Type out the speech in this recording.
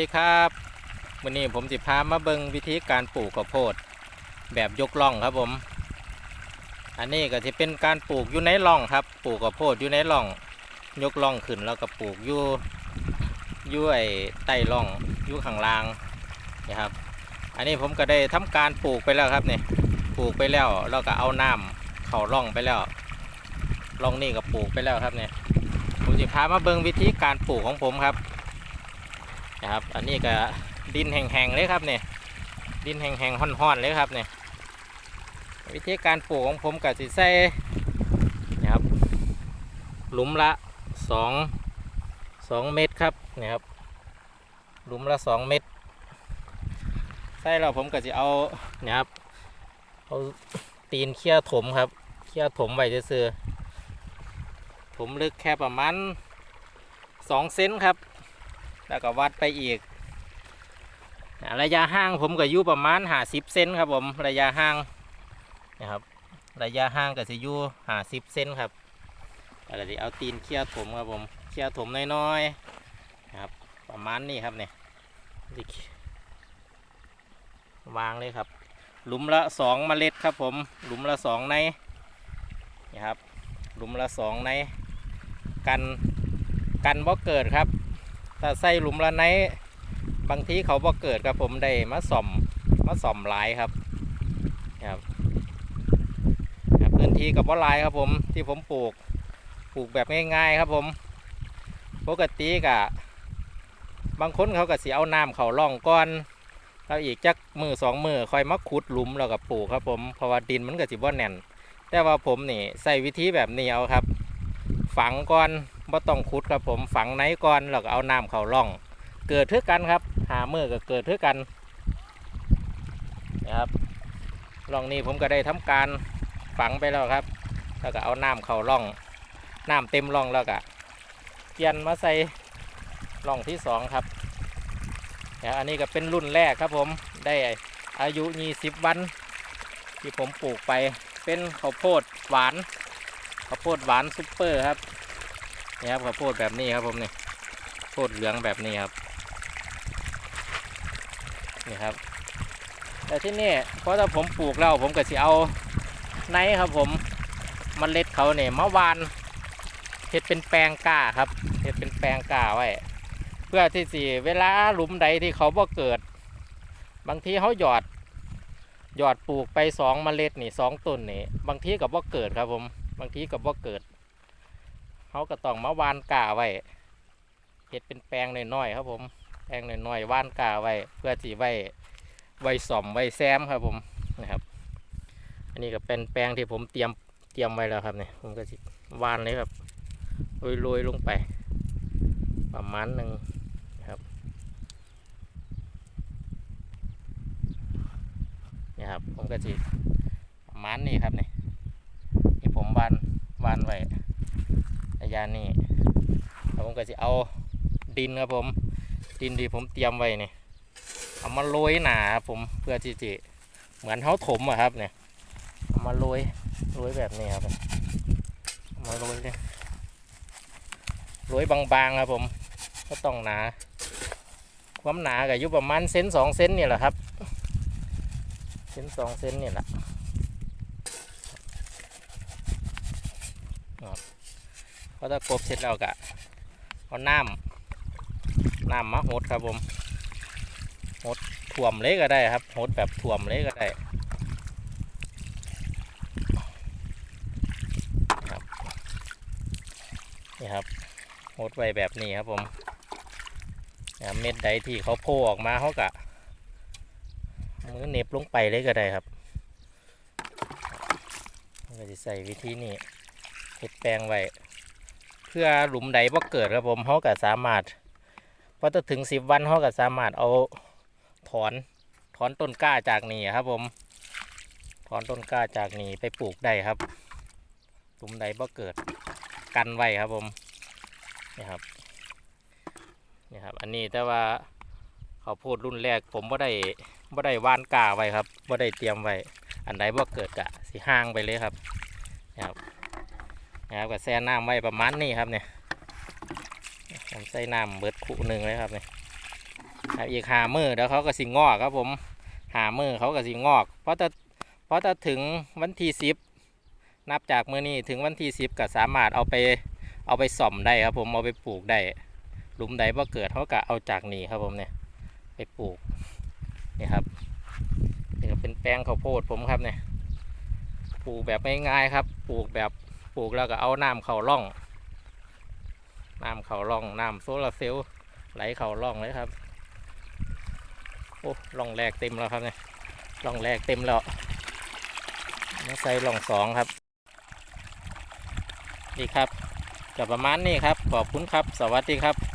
วัสดีครับวันนี้ผมจะพามาเบิงวิธีการปลูกข้าวโพด แบบยกล่องครับผม อันนี้ก็จะเป็นการปลูกอยู่ในร่องครับ ปลูกข้าวโพดอยู่ในร่อง ยกล่องขึ้นแล้วก็ปลูกอยู่ยู่ไอ้ใต้ร่องอยู่ข้างล่างนี่ครับ อันนี้ผมก็ได้ทำการปลูกไปแล้วครับเนี่ยปลูกไปแล้วแล้วก็เอาน้ำเข้าร่องไปแล้วร่องนี่ก็ปลูกไปแล้วครับเนี่ยผมจะพามาเบิงวิธีการปลูกของผมครับ นะครับ อันนี้ก็ดินแห้งๆเลยครับเนี่ยดินแห้งๆห่อนๆเลยครับเนี่ยวิธีการปลูกของผมกับสิใส่นะครับ หลุมละสองสองเมตรครับเนี่ยครับหลุมละสองเมตรใส่แล้วผมก็จะเอาเนี่ยครับเอาตีนเคี่ยถมครับเคี่ยถมไว้ซื่อผมลึกแค่ประมาณ2เซนครับ แล้วก็วัดไปอีก ระยะห่างผมก็อยู่ประมาณ50เซนครับผมระยะห่างนะครับระยะห่างก็จะอยู่50เซนครับอะไรดีเอาตีนเคี่ยวถมครับผมเคี่ยวถมน้อยๆนะครับประมาณนี้ครับเนี่ยวางเลยครับ หลุมละสองเมล็ดครับผมหลุมละสองในนี่ครับหลุมละสองในกันกันบ่เกิดครับ ถ้าใส่หลุมละไนบางทีเขาบ่เกิดครับผมได้มาส่อมมาส่อมหลายครับครับครับพื้นที่กับว่าลายครับผมที่ผมปลูกปลูกแบบง่ายๆครับผมปกติกะบางคนเขาก็สีเอาน้ำเขาล่องก้อนแล้วอีกจักมือสองมือคอยมาขุดหลุมแล้วก็ปลูกครับผมเพราะว่าดินมันก็สิบ่แน่น แต่ว่าผมนี่ใส่วิธีแบบนี้เอาครับ ฝังก่อนบ่ต้องขุดครับผมฝังไหนก่อนแล้วก็เอาน้ำเข้าร่อง เกิดเท่ากันครับหาเมื่อก็เกิดเท่ากันนะครับร่องนี้ผมก็ได้ทำการฝังไปแล้วครับ แล้วก็เอาน้ำเข้าร่องน้ำเต็มร่องแล้วก็เปลี่ยนมาใส่ร่องที่สองครับนี่ยอันนี้ก็เป็นรุ่นแรกครับผมได้อายุ 20 วัน ที่ผมปลูกไปเป็นข้าวโพดหวาน ข้าวโพดหวานซุปเปอร์ครับนี่ครับข้าวโพดแบบนี้ครับผมนี่โพดเหลืองแบบนี้ครับนี่ครับ แต่ที่นี่เพราะถ้าผมปลูกแล้วผมก็จะเอาไนครับผมมเมล็ดเขาเนี่ยมะวานเห็ดเป็นแปลงก้าครับเห็ดเป็นแปลงก้าไว้เพื่อที่สิเวลาหลุมใดที่เขาบ่เกิด บางทีเขาหยอดหยอดปลูกไปสองเมล็ดนี่สองต้นนี่บางทีกับบ่เกิดครับผม บางทีกับบ่เกิดเขาก็ต้องมาวานกาไว้เห็ดเป็นแปลงน้อยๆครับผมแปลงน้อยๆวานกาไว้ เพื่อจีไว้ไว้ส่อมไว้แซมครับผมนะครับ อันนี้ก็เป็นแปลงที่ผมเตรียมเตรียมไว้แล้วครับเนี่ยผมก็จะวานเลยครับโรยๆลงไป ประมาณหนึ่งนะครับนี่ครับผมก็จะประมาณนี้ครับเนี่ย ผมวานวานไว้ระยะนี้แล้วผมก็จะเอาดินครับผม ดินที่ผมเตรียมไว้เนี่ยเอามาโรยหนาครับผมเพื่อที่จะเหมือนเขาถมอะครับเนี่ยเอามาโรยโรยแบบนี้ครับเอามาโรยเลยโรยบางๆครับผมก็ต้องหนา ความหนาก็อยู่ประมาณเซนสองเซนนี่แหละครับเซนสองเซนนี่แหละ พอตะกบเสร็จแล้วก็เอาน้ำน้ำมาหดครับผมหดถ่วมเลยก็ได้ครับหดแบบถ่วมเลยก็ได้ครับนี่ครับหดไว้แบบนี้ครับผมเม็ดใดที่เขาโผล่ออกมาเขากะมือเน็บลงไปเลยก็ได้ครับเราจะใส่วิธีนี้เห็ดแปลงไว้ เพื่อหลุมใดบ่เกิดครับผมเขาก็สามารถพอจะถึงสิบวันเขาก็สามารถเอาถอนถอนต้นกล้าจากนี่ครับผม ถอนต้นกล้าจากนี่ไปปลูกได้ครับหลุมใดบ่เกิดกันไว้ครับผมนี่ครับนี่ครับ อันนี้แต่ว่าเขาโพูดรุ่นแรกผมบ่ได้บ่ได้ว่านกล้าไว้ครับบ่ได้เตรียมไว้ อันใดบ่เกิดกะสิห่างไปเลยครับนี่ครับ นะครับก็แช่น้ำไว้ประมาณนี้ครับเนี่ยผมใส่น้ำเบิดคู่หนึ่งเลยครับเนี่ยครับอีกหามือแล้วเขาก็สิงอกครับผมหามือเขาก็สิงอก เพราะถ้าเพราะถ้าถึงวันที่สิบนับจากมือนี้ถึงวันที่สิบก็สามารถเอาไปเอาไปส่อมได้ครับผมเอาไปปลูกได้หลุมใดว่าเกิดเขาก็เอาจากนี่ครับผมเนี่ยไปปลูกนี่ครับนี่ก็เป็นแปลงข้าวโพดผมครับเนี่ยปลูกแบบง่ายๆครับ ปลูกแบบ ลูกแล้วก็เอาน้ำเข่าล่อง น้ำเข่าล่องน้ำโซลาเซลล์ไหลเข่าล่องเลยครับ โอ้ล่องแรกเต็มแล้วครับเนี่ยล่องแรกเต็มแล้วมาใส่ล่องสองครับนี่ครับก็ประมาณนี้ครับ ขอบคุณครับ สวัสดีครับ